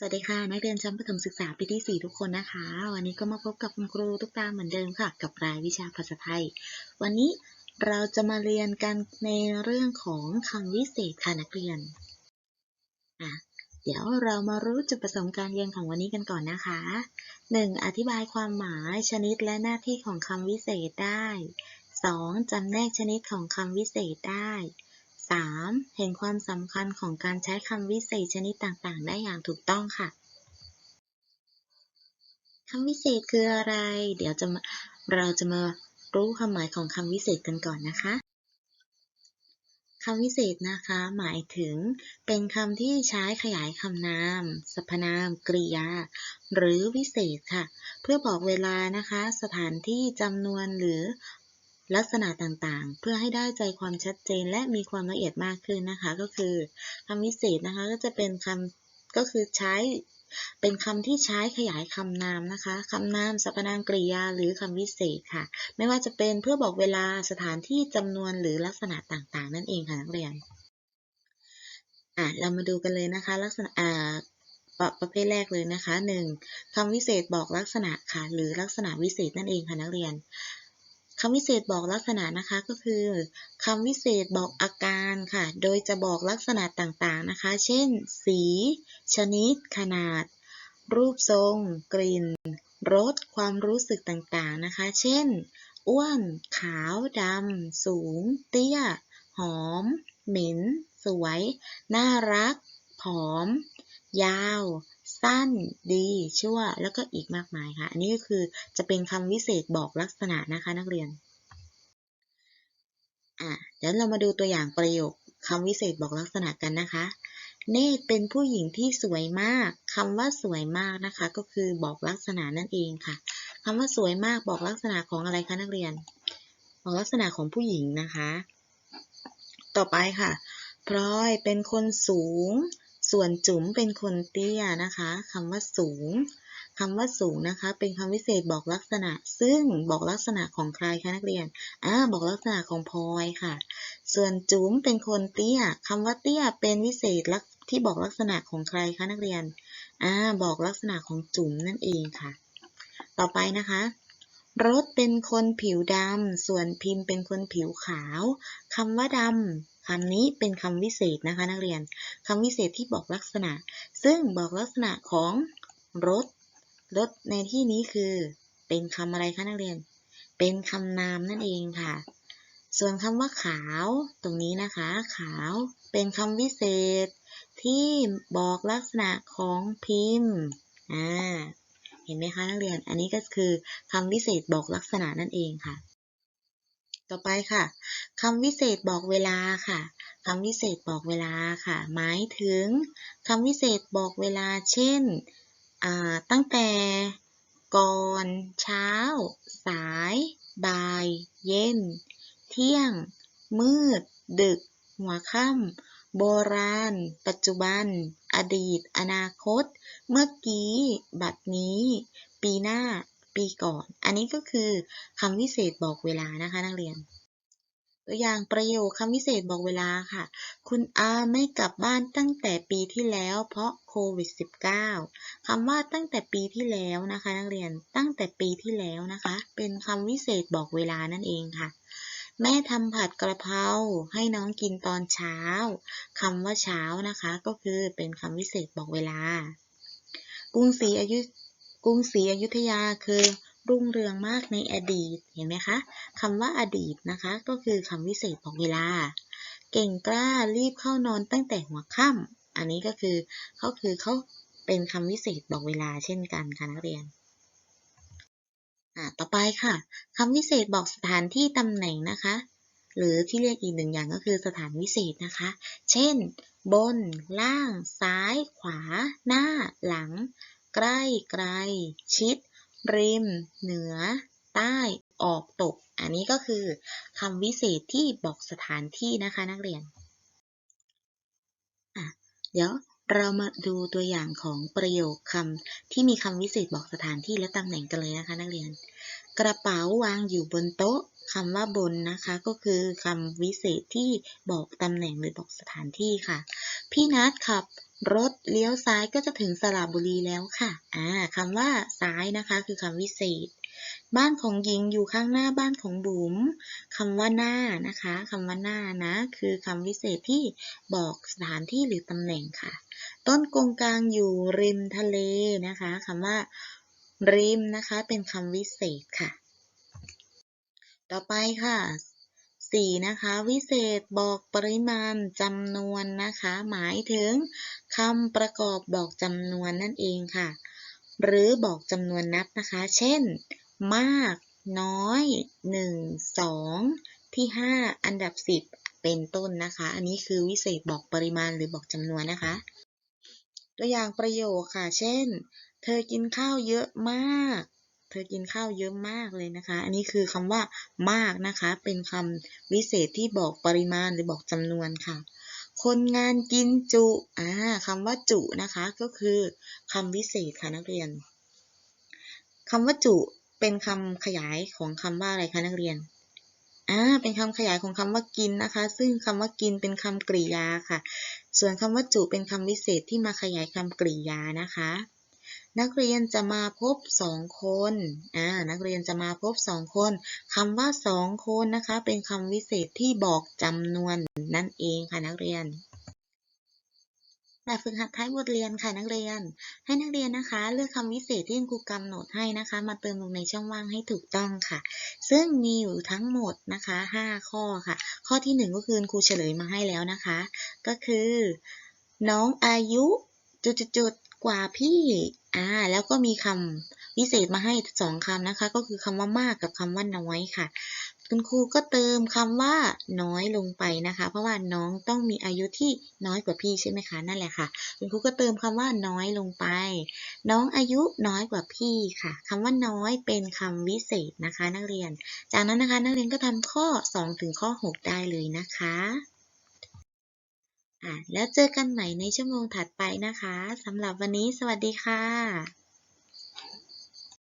สวัสดีค่ะ นักเรียนชั้นประถมศึกษาปีที่ 4 ทุกคนนะคะ วันนี้ก็มาพบกับคุณครูทุกตาเหมือนเดิมค่ะ กับรายวิชาภาษาไทย วันนี้เราจะมาเรียนกันในเรื่องของคำวิเศษค่ะนักเรียนอะเดี๋ยวเรามารู้จุดประสงค์การเรียนของวันนี้กันก่อนนะคะ 1. อธิบายความหมายชนิดและหน้าที่ของคำวิเศษได้ 2. จำแนกชนิดของคำวิเศษได้ 3. เห็นความสำคัญของการใช้คำวิเศษชนิดต่างๆ ได้อย่างถูกต้องค่ะคำวิเศษคืออะไร เดี๋ยวจะมาเราจะมารู้ความหมายของคำวิเศษกันก่อนนะคะคำวิเศษนะคะ หมายถึงเป็นคำที่ใช้ขยายคำนาม สรรพนาม กริยา หรือวิเศษค่ะ เพื่อบอกเวลานะคะ สถานที่จำนวนหรือ ลักษณะต่างๆ เพื่อให้ได้ใจความชัดเจนและมีความละเอียดมากขึ้นนะคะ ก็คือคำวิเศษนะคะก็จะเป็นคำก็คือใช้เป็นคำที่ใช้ขยายคำนามนะคะคำนามสรรพนามกริยาหรือคำวิเศษค่ะ ไม่ว่าจะเป็นเพื่อบอกเวลาสถานที่จำนวนหรือลักษณะต่างๆ นั่นเองค่ะนักเรียนอะเรามาดูกันเลยนะคะ ลักษณะอ่าประประเภทแรกเลยนะคะ 1. คำวิเศษบอกลักษณะค่ะ หรือลักษณะวิเศษนั่นเองค่ะนักเรียน คำวิเศษบอกลักษณะนะคะก็คือคำวิเศษบอกอาการค่ะ โดยจะบอกลักษณะต่างๆนะคะ เช่น สี ชนิด ขนาด รูปทรง กลิ่น รส ความรู้สึกต่างๆนะคะ เช่น อ้วน ขาว ดำ สูง เตี้ย หอม เหม็น สวย น่ารัก ผอม ยาว สั้น ดี ชั่ว แล้วก็อีกมากมายค่ะ อันนี้ก็คือจะเป็นคำวิเศษบอกลักษณะนะคะนักเรียน อะ เดี๋ยวเรามาดูตัวอย่างประโยคคำวิเศษบอกลักษณะกันนะคะ เนตเป็นผู้หญิงที่สวยมาก คำว่าสวยมากนะคะ ก็คือบอกลักษณะนั่นเองค่ะคำว่าสวยมากบอกลักษณะของอะไรคะนักเรียน บอกลักษณะของผู้หญิงนะคะ ต่อไปค่ะพลอยเป็นคนสูง ส่วนจุ๋มเป็นคนเตี้ยนะคะคำว่าสูงคำว่าสูงนะคะ เป็นคำวิเศษบอกลักษณะ ซึ่งบอกลักษณะของใครคะนักเรียนอ่าบอกลักษณะของพลอยค่ะ ส่วนจุ๋มเป็นคนเตี้ยคำว่าเตี้ยเป็นวิเศษลักที่บอกลักษณะของใครคะนักเรียนอ่าบอกลักษณะของจุ๋มนั่นเองค่ะ ต่อไปนะคะรถเป็นคนผิวดำส่วนพิมพ์เป็นคนผิวขาวคำว่าดำ คำนี้เป็นคำวิเศษนะคะนักเรียนคำวิเศษที่บอกลักษณะ ซึ่งบอกลักษณะของรถ รถในที่นี้คือ เป็นคำอะไรคะนักเรียน เป็นคำนามนั่นเองค่ะ ส่วนคำว่าขาว ตรงนี้นะคะ ขาวเป็นคำวิเศษ ที่บอกลักษณะของพิมพ์อ่าเห็นไหมคะนักเรียน อันนี้ก็คือคำวิเศษบอกลักษณะนั่นเองค่ะ ต่อไปค่ะคำวิเศษบอกเวลาค่ะคำวิเศษบอกเวลาค่ะ หมายถึงคำวิเศษบอกเวลา เช่น ตั้งแต่ก่อน เช้า สาย บ่าย เย็น เที่ยง มืด ดึก หัวค่ำโบราณ ปัจจุบัน อดีต อนาคต เมื่อกี้ บัดนี้ ปีหน้า ปีก่อน อันนี้ก็คือคำวิเศษบอกเวลานะคะนักเรียน ตัวอย่างประโยคคำวิเศษบอกเวลาค่ะ คุณอาไม่กลับบ้านตั้งแต่ปีที่แล้ว เพราะโควิด -19 คำว่าตั้งแต่ปีที่แล้วนะคะ นักเรียนตั้งแต่ปีที่แล้วนะคะ เป็นคำวิเศษบอกเวลานั่นเองค่ะแม่ทำผัดกระเพราให้น้องกินตอนเช้าคำว่าเช้านะคะ ก็คือเป็นคำวิเศษบอกเวลา กรุงศรีอยุ กรุงศรีอยุธยาคือรุ่งเรืองมากในอดีต เห็นไหมคะคำว่าอดีตนะคะ ก็คือคำวิเศษบอกเวลา เก่งกล้ารีบเข้านอนตั้งแต่หัวค่ำอันนี้ก็คือเขาคือเขาเป็นคำวิเศษบอกเวลาเช่นกันค่ะนักเรียนต่อไปค่ะคำวิเศษบอกสถานที่ตำแหน่งนะคะ หรือที่เรียกอีกหนึ่งอย่างก็คือสถานวิเศษนะคะ เช่น บน ล่าง ซ้าย ขวา หน้า หลัง ใกล้ไกล ชิด ริม เหนือ ใต้ ออกตก อันนี้ก็คือคำวิเศษที่บอกสถานที่นะคะนักเรียน เดี๋ยวเรามาดูตัวอย่างของประโยคคำที่มีคำวิเศษบอกสถานที่และตำแหน่งกันเลยนะคะนักเรียน กระเป๋าวางอยู่บนโต๊ะคำว่าบนนะคะ ก็คือคำวิเศษที่บอกตำแหน่งหรือบอกสถานที่ค่ะ พี่นัทขับรถเลี้ยวซ้ายก็จะถึงสระบุรีแล้วค่ะ อ่าคำว่าซ้ายนะคะ คือคำวิเศษ บ้านของหญิงอยู่ข้างหน้าบ้านของบุ๋มคำว่าหน้านะคะคำว่าหน้านะ คือคำวิเศษที่บอกสถานที่หรือตำแหน่งค่ะ ต้นกงกลางอยู่ริมทะเลนะคะคำว่า ริมนะคะ เป็นคำวิเศษค่ะ ต่อไปค่ะสี่นะคะ วิเศษบอกปริมาณจำนวนนะคะ หมายถึงคำประกอบบอกจำนวนนั่นเองค่ะ หรือบอกจำนวนนับนะคะ เช่น มาก น้อยหนึ่งสองที่ห้าอันดับสิบเป็นต้นนะคะ อันนี้คือวิเศษบอกปริมาณหรือบอกจำนวนนะคะ ตัวอย่างประโยคค่ะ เช่น เธอกินข้าวเยอะมาก เธอกินข้าวเยอะมากเลยนะคะ อันนี้คือคำว่ามากนะคะ เป็นคำวิเศษที่บอกปริมาณหรือบอกจำนวนค่ะ คนงานกินจุ อ่าคำว่าจุนะคะ ก็คือคำวิเศษค่ะนักเรียนคำว่าจุเป็นคำขยายของคำว่าอะไรคะนักเรียนอ่าเป็นคำขยายของคำว่ากินนะคะ ซึ่งคำว่ากินเป็นคำกริยาค่ะ ส่วนคำว่าจุเป็นคำวิเศษที่มาขยายคำกริยานะคะ นักเรียนจะมาพบสองคนอ่านักเรียนจะมาพบสองคนคำว่าสองคนนะคะ เป็นคำวิเศษที่บอกจำนวนนั่นเองค่ะนักเรียนแบบฝึกหัดท้ายบทเรียนค่ะนักเรียน ให้นักเรียนนะคะ เลือกคำวิเศษที่คุณครูกำหนดให้นะคะ มาเติมลงในช่องว่างให้ถูกต้องค่ะ ซึ่งมีอยู่ทั้งหมดนะคะ 5 ข้อค่ะ ข้อที่ 1 ก็คือครูเฉลยมาให้แล้วนะคะ ก็คือ น้องอายุจุดๆๆ กว่าพี่อ่าแล้วก็มีคำวิเศษมาให้สองคำนะคะ ก็คือคำว่ามากกับคำว่าน้อยค่ะ คุณครูก็เติมคำว่าน้อยลงไปนะคะ เพราะว่าน้องต้องมีอายุที่น้อยกว่าพี่ใช่ไหมคะ นั่นแหละค่ะ คุณครูก็เติมคำว่าน้อยลงไป น้องอายุน้อยกว่าพี่ค่ะคำว่าน้อยเป็นคำวิเศษนะคะ นักเรียน จากนั้นนะคะนักเรียนก็ทำข้อ 2 ถึงข้อ 6 ได้เลยนะคะ อะแล้วเจอกันใหม่ในชั่วโมงถัดไปนะคะสำหรับวันนี้สวัสดีค่ะ